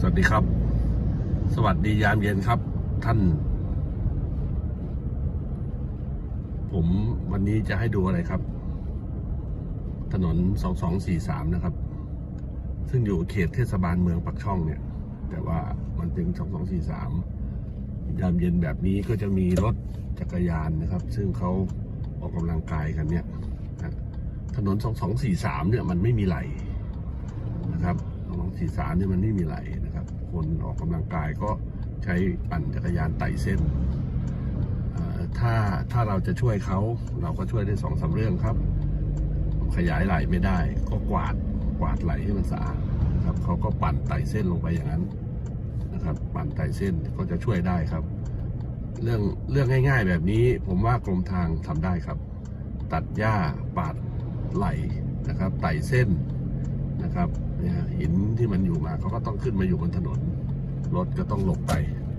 สวัสดีครับ สวัสดียามเย็นครับท่าน ผมวันนี้จะให้ดูอะไรครับ ถนน 2243 นะครับ ซึ่งอยู่เขตเทศบาลเมืองปักช่องเนี่ย แต่ว่ามันเป็น 2243 ยามเย็นแบบนี้ก็จะมีรถจักรยานนะครับ ซึ่งเขาออกกำลังกายกันเนี่ยนะถนน 2243 เนี่ยมันไม่มีไหลนะครับลองสี่สามเนี่ยมันไม่มีไหลนะครับคน ออกกำลังกายก็ใช้ปั่นจักรยานไต่เส้น ถ้าถ้าเราจะช่วยเขาเราก็ช่วยได้สองสามเรื่องครับ ขยายไหลไม่ได้ ก็กวาดกวาดไหลให้มันสะอาดครับเขาก็ปั่นไต่เส้นลงไปอย่างนั้นนะครับ ปั่นไต่เส้นก็จะช่วยได้ครับ เรื่องเรื่องง่าย ๆ แบบนี้ผมว่ากรมทางทำได้ครับ ตัดหญ้าปาดไหลนะครับ ไต่เส้นนะครับเนี่ยหินที่มันอยู่มาเขาก็ต้องขึ้นมาอยู่บนถนน รถก็ต้องหลบไป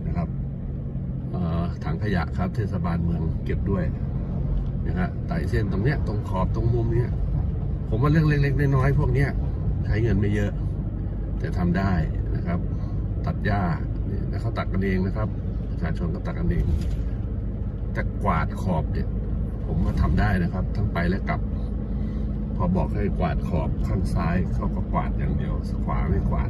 นะครับถังขยะครับ เทศบาลเมืองเก็บด้วยนะฮะไต่เส้นตรงเนี้ยตรงขอบตรงมุมเนี้ยผมว่าเรื่องเล็กๆน้อยๆพวกเนี้ยใช้เงินไม่เยอะ แต่ทำได้นะครับ ตัดหญ้าเนี่ยแล้วเขาตัดกันเองนะครับประชาชนก็ตัดกันเองแต่กวาดขอบเนี่ยผมว่าทำได้นะครับ ทั้งไปและกลับ พอบอกให้กวาดขอบข้างซ้ายเขาก็กวาดอย่างเดียวขวาไม่กวาด